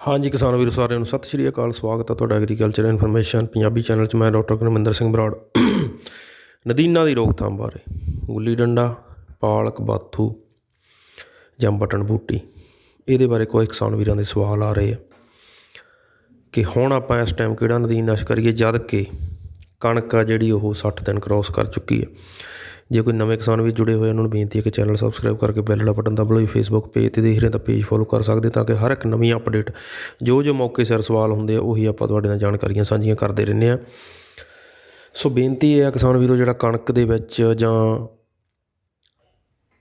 ਹਾਂਜੀ ਕਿਸਾਨ ਵੀਰੋ ਸਾਰਿਆਂ ਨੂੰ ਸਤਿ ਸ਼੍ਰੀ ਅਕਾਲ, ਸਵਾਗਤ ਹੈ ਤੁਹਾਡਾ ਐਗਰੀਕਲਚਰ ਇਨਫੋਰਮੇਸ਼ਨ ਪੰਜਾਬੀ ਚੈਨਲ 'ਚ। ਮੈਂ ਡਾਕਟਰ ਗੁਰਮਿੰਦਰ ਸਿੰਘ ਬਰਾੜ। ਨਦੀਨਾਂ ਦੀ ਰੋਕਥਾਮ ਬਾਰੇ। ਗੁੱਲੀ ਡੰਡਾ, ਪਾਲਕ, ਬਾਥੂ ਜਾਂ ਬਟਨ ਬੂਟੀ। ਇਹਦੇ ਬਾਰੇ ਕੋਈ ਕਿਸਾਨ ਵੀਰਾਂ ਦੇ ਸਵਾਲ ਆ ਰਹੇ ਆ ਕਿ ਹੁਣ ਆਪਾਂ ਇਸ ਟਾਈਮ ਕਿਹੜਾ ਨਦੀਨ ਨਦੀਨਨਾਸ਼ਕ ਕਰੀਏ ਜਦ ਕਿ ਕਣਕ ਆ ਜਿਹੜੀ ਉਹ 60 ਦਿਨ ਕ੍ਰਾਸ ਕਰ ਚੁੱਕੀ ਹੈ। ਜੇ ਕੋਈ ਨਵੇਂ ਕਿਸਾਨ ਵੀ ਜੁੜੇ ਹੋਏ ਉਹਨਾਂ ਨੂੰ ਬੇਨਤੀ ਹੈ ਕਿ ਚੈਨਲ ਸਬਸਕ੍ਰਾਈਬ ਕਰਕੇ ਬੈਲ ਵਾਲਾ ਬਟਨ ਦਬਾ ਲਓ ਫੇਸਬੁੱਕ ਪੇਜ ਤੇ ਦੇਖ ਰਹੇ ਤਾਂ ਪੇਜ ਫੋਲੋ ਕਰ ਸਕਦੇ ਤਾਂ ਕਿ ਹਰ ਇੱਕ ਨਵੀਂ ਅਪਡੇਟ ਜੋ ਜੋ ਮੌਕੇ ਸਿਰ ਸਵਾਲ ਹੁੰਦੇ ਆ, ਉਹੀ ਆਪਾਂ ਤੁਹਾਡੇ ਨਾਲ ਜਾਣਕਾਰੀਆਂ ਸਾਂਝੀਆਂ ਕਰਦੇ ਰਹਿੰਦੇ ਆ। ਸੋ ਬੇਨਤੀ ਇਹ ਆ ਕਿਸਾਨ ਵੀਰੋ, ਜਿਹੜਾ ਕਣਕ ਦੇ ਵਿੱਚ ਜਾਂ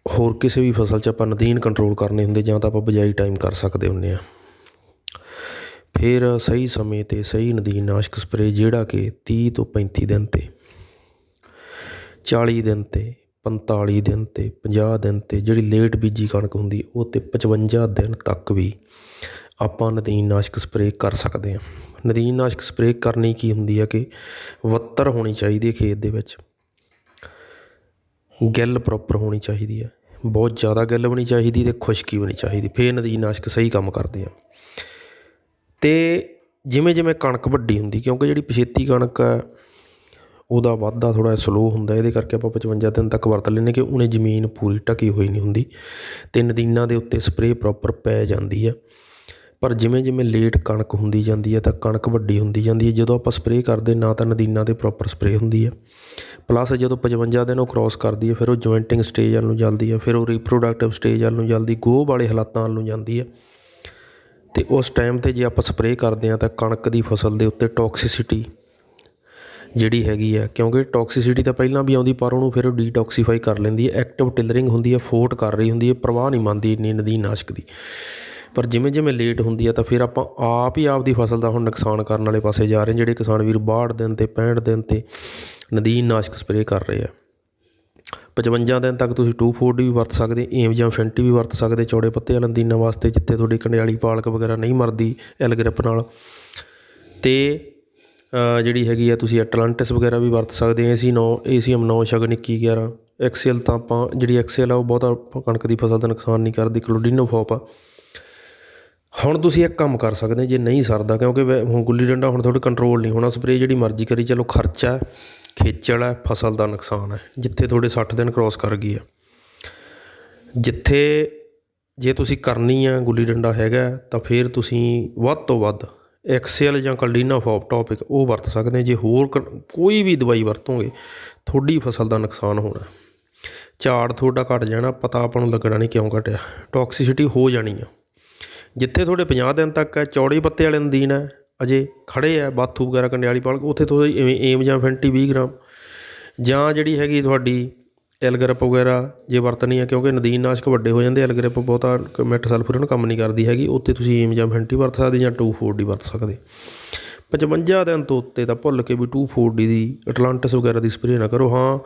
ਹੋਰ ਕਿਸੇ ਵੀ ਫਸਲ 'ਚ ਆਪਾਂ ਨਦੀਨ ਕੰਟਰੋਲ ਕਰਨੇ ਹੁੰਦੇ, ਜਾਂ ਤਾਂ ਆਪਾਂ ਬਜਾਈ ਟਾਈਮ ਕਰ ਸਕਦੇ ਹੁੰਦੇ ਆ। ਫਿਰ ਸਹੀ ਸਮੇਂ ਤੇ ਸਹੀ ਨਦੀਨ ਨਾਸ਼ਕ ਸਪਰੇਅ ਜਿਹੜਾ ਕਿ 30 ਤੋਂ 35 ਦਿਨ ਤੇ 40 ਦਿਨ ਤੇ 45 ਦਿਨ ਤੇ 50 ਦਿਨ ਤੇ ਜਿਹੜੀ ਲੇਟ ਬੀਜੀ ਕਣਕ ਹੁੰਦੀ, ਉਹ ਤੇ 55 ਦਿਨ ਤੱਕ ਵੀ ਆਪਾਂ ਨਦੀਨਨਾਸ਼ਕ ਸਪਰੇਅ ਕਰ ਸਕਦੇ ਹਾਂ। ਨਦੀਨਨਾਸ਼ਕ ਸਪਰੇਅ ਕਰਨੀ ਕੀ ਹੁੰਦੀ ਹੈ ਕਿ ਵੱਤਰ ਹੋਣੀ ਚਾਹੀਦੀ ਹੈ ਖੇਤ ਦੇ ਵਿੱਚ। ਗਿੱਲ ਪ੍ਰੋਪਰ ਹੋਣੀ ਚਾਹੀਦੀ ਹੈ। ਬਹੁਤ ਜ਼ਿਆਦਾ ਗਿੱਲ ਵੀ ਨਹੀਂ ਚਾਹੀਦੀ ਅਤੇ ਖੁਸ਼ਕੀ ਵੀ ਨਹੀਂ ਚਾਹੀਦੀ। ਫੇਰ ਨਦੀਨਨਾਸ਼ਕ ਸਹੀ ਕੰਮ ਕਰਦੇ ਆ। ਅਤੇ ਜਿਵੇਂ ਜਿਵੇਂ ਕਣਕ ਵੱਡੀ ਹੁੰਦੀ, ਕਿਉਂਕਿ ਜਿਹੜੀ ਪਛੇਤੀ ਕਣਕ ਹੈ ਉਹਦਾ ਵਾਧਾ ਥੋੜ੍ਹਾ ਸਲੋਅ ਹੁੰਦਾ, ਇਹਦੇ ਕਰਕੇ ਆਪਾਂ 55 ਦਿਨ ਤੱਕ ਵਰਤ ਲੈਂਦੇ ਕਿ ਉਹਨੇ ਜ਼ਮੀਨ ਪੂਰੀ ਢਕੀ ਹੋਈ ਨਹੀਂ ਹੁੰਦੀ। ਅਤੇ ਨਦੀਨਾਂ ਦੇ ਉੱਤੇ ਸਪਰੇਅ ਪ੍ਰੋਪਰ ਪੈ ਜਾਂਦੀ ਹੈ। ਪਰ ਜਿਵੇਂ ਜਿਵੇਂ ਲੇਟ ਕਣਕ ਹੁੰਦੀ ਜਾਂਦੀ ਹੈ, ਤਾਂ ਕਣਕ ਵੱਡੀ ਹੁੰਦੀ ਜਾਂਦੀ ਹੈ। ਜਦੋਂ ਆਪਾਂ ਸਪਰੇਅ ਕਰਦੇ ਨਾ ਤਾਂ ਨਦੀਨਾਂ ਤੇ ਪ੍ਰੋਪਰ ਸਪਰੇਅ ਹੁੰਦੀ ਹੈ। ਪਲੱਸ ਜਦੋਂ 55 ਦਿਨ ਉਹ ਕ੍ਰਾਸ ਕਰਦੀ ਹੈ, ਫਿਰ ਉਹ ਜੁਆਇੰਟਿੰਗ ਸਟੇਜ ਵੱਲ ਨੂੰ ਜਾਂਦੀ ਹੈ, ਫਿਰ ਉਹ ਰੀਪਰੋਡਕਟਿਵ ਸਟੇਜ ਵੱਲ ਨੂੰ ਜਲਦੀ ਗੋਹ ਵਾਲੇ ਹਾਲਾਤਾਂ ਵੱਲ ਨੂੰ ਜਾਂਦੀ ਹੈ। ਅਤੇ ਉਸ ਟਾਈਮ ਤੇ ਜੇ ਆਪਾਂ ਸਪਰੇਅ ਕਰਦੇ ਹਾਂ, ਤਾਂ ਕਣਕ ਦੀ ਫਸਲ ਦੇ ਉੱਤੇ ਟੌਕਸਿਸਿਟੀ ਜਿਹੜੀ ਹੈਗੀ ਹੈ ਕਿਉਂਕਿ ਟੋਕਸੀਸਿਟੀ ਤਾਂ ਪਹਿਲਾਂ ਵੀ ਆਉਂਦੀ ਪਰ ਉਹਨੂੰ ਫਿਰ ਡੀਟੋਕਸੀਫਾਈ ਕਰ ਲੈਂਦੀ ਹੈ। ਐਕਟਿਵ ਟਿਲਰਿੰਗ ਹੁੰਦੀ ਹੈ ਫੋਰਟ ਕਰ ਰਹੀ ਹੁੰਦੀ ਹੈ ਪਰਵਾਹ ਨਹੀਂ ਮੰਨਦੀ ਇੰਨੀ ਨਦੀਨ ਨਾਸ਼ਕ ਦੀ। ਪਰ ਜਿਵੇਂ ਜਿਵੇਂ ਲੇਟ ਹੁੰਦੀ ਹੈ ਤਾਂ ਫਿਰ ਆਪਾਂ ਆਪ ਹੀ ਆਪਦੀ ਫਸਲ ਦਾ ਹੁਣ ਨੁਕਸਾਨ ਕਰਨ ਵਾਲੇ ਪਾਸੇ ਜਾ ਰਹੇ ਜਿਹੜੇ ਕਿਸਾਨ ਵੀਰ 62 ਦਿਨ ਤੇ 65 ਦਿਨ ਤੇ ਨਦੀਨ ਨਾਸ਼ਕ ਸਪਰੇਅ ਕਰ ਰਹੇ ਆ। 55 ਦਿਨ ਤੱਕ ਤੁਸੀਂ 2,4 ਵੀ ਵਰਤ ਸਕਦੇ ਏਮ ਜਾਂ ਫੈਂਟੀ ਵੀ ਵਰਤ ਸਕਦੇ ਚੌੜੇ ਪੱਤੇ ਵਾਲੇ ਨਦੀਨਾਂ ਵਾਸਤੇ ਜਿੱਥੇ ਤੁਹਾਡੀ ਕੰਡਿਆਲੀ ਪਾਲਕ ਵਗੈਰਾ ਨਹੀਂ ਮਰਦੀ ਐਲਗ੍ਰਿਪ ਨਾਲ। ਤੇ ਜਿਹੜੀ ਹੈਗੀ ਆ ਤੁਸੀਂ ਐਟਲਾਂਟਿਸ ਵਗੈਰਾ ਵੀ ਵਰਤ ਸਕਦੇ ਏ ਸੀ ਨੌਂ ਏ ਸੀ ਐਮ ਨੌ ਸ਼ਗਨ 21 11 ਐਕਸਲ ਤਾਂ ਆਪਾਂ, ਜਿਹੜੀ ਐਕਸਲ ਆ ਉਹ ਬਹੁਤਾ ਕਣਕ ਦੀ ਫਸਲ ਦਾ ਨੁਕਸਾਨ ਨਹੀਂ ਕਰਦੀ ਕਲੋਡੀਨੋਫੋਪ ਆ। ਹੁਣ ਤੁਸੀਂ ਇੱਕ ਕੰਮ ਕਰ ਸਕਦੇ ਜੇ ਨਹੀਂ ਸਰਦਾ, ਕਿਉਂਕਿ ਹੁਣ ਗੁੱਲੀ ਡੰਡਾ ਹੁਣ ਤੁਹਾਡੇ ਕੰਟਰੋਲ ਨਹੀਂ ਹੋਣਾ ਸਪਰੇਅ ਜਿਹੜੀ ਮਰਜ਼ੀ ਕਰੀ, ਚਲੋ ਖਰਚਾ ਖੇਚਲ ਹੈ, ਫਸਲ ਦਾ ਨੁਕਸਾਨ ਹੈ, ਜਿੱਥੇ ਤੁਹਾਡੇ ਸੱਠ ਦਿਨ ਕ੍ਰਾਸ ਕਰ ਗਈ ਆ। ਜਿੱਥੇ ਜੇ ਤੁਸੀਂ ਕਰਨੀ ਆ, ਗੁੱਲੀ ਡੰਡਾ ਹੈਗਾ, ਤਾਂ ਫਿਰ ਤੁਸੀਂ ਵੱਧ ਤੋਂ ਵੱਧ ਐਕਸੈਲ ਜਾਂ ਕਲਡੀਨਾ ਫੋਪ ਟੌਪਿਕ ਉਹ ਵਰਤ ਸਕਦੇ ਜੇ ਹੋਰ ਕੋਈ ਵੀ ਦਵਾਈ ਵਰਤੋਗੇ, ਤੁਹਾਡੀ ਫਸਲ ਦਾ ਨੁਕਸਾਨ ਹੋਣਾ ਝਾੜ ਤੁਹਾਡਾ ਘਟ ਜਾਣਾ, ਪਤਾ ਆਪਾਂ ਨੂੰ ਲੱਗਣਾ ਨਹੀਂ ਕਿਉਂ ਘਟਿਆ। ਟੌਕਸਿਸਿਟੀ ਹੋ ਜਾਣੀ ਆ। ਜਿੱਥੇ ਤੁਹਾਡੇ 50 ਦਿਨ ਤੱਕ ਹੈ, ਚੌੜੇ ਪੱਤੇ ਵਾਲੇ ਨਦੀਨ ਹੈ, ਅਜੇ ਖੜੇ ਆ ਬਾਥੂ ਵਗੈਰਾ, ਕੰਡਿਆਲੀ ਪਾਲਕ, ਉੱਥੇ ਤੁਸੀਂ ਐਵੇਂ ਏਮ ਜਾਂ ਫੈਂਟੀ 20 ਗ੍ਰਾਮ ਜਾਂ ਜਿਹੜੀ ਹੈਗੀ ਤੁਹਾਡੀ ਐਲਗਰਪ ਵਗੈਰਾ ਜੇ ਵਰਤਣੀ ਹੈ ਕਿਉਂਕਿ ਨਦੀਨ ਨਾਸ਼ਕ ਵੱਡੇ ਹੋ ਜਾਂਦੇ ਐਲਗਰਪ ਬਹੁਤਾ ਮੈਟ ਸਲਫਰਨ ਕੰਮ ਨਹੀਂ ਕਰਦੀ ਹੈਗੀ ਉੱਥੇ ਤੁਸੀਂ ਏਮ ਜਾਂ ਫੈਂਟੀ ਵਰਤ ਸਕਦੇ ਜਾਂ 2,4-ਡੀ ਵਰਤ ਸਕਦੇ। 55 ਦਿਨ ਤੋਂ ਉੱਤੇ ਤਾਂ ਭੁੱਲ ਕੇ ਵੀ 2,4-ਡੀ ਦੀ ਅਟਲਾਂਟਿਸ ਵਗੈਰਾ ਦੀ ਸਪਰੇਅ ਨਾ ਕਰੋ। ਹਾਂ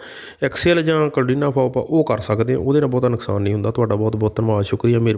ਐਕਸਲ ਜਾਂ ਕਲਡੀਨਾ ਫੋਪ ਉਹ ਕਰ ਸਕਦੇ ਹੋ ਉਹਦੇ ਨਾਲ ਬਹੁਤਾ ਨੁਕਸਾਨ ਨਹੀਂ ਹੁੰਦਾ। ਤੁਹਾਡਾ ਬਹੁਤ ਬਹੁਤ ਧੰਨਵਾਦ ਸ਼ੁਕਰੀਆ। ਮੇਰੇ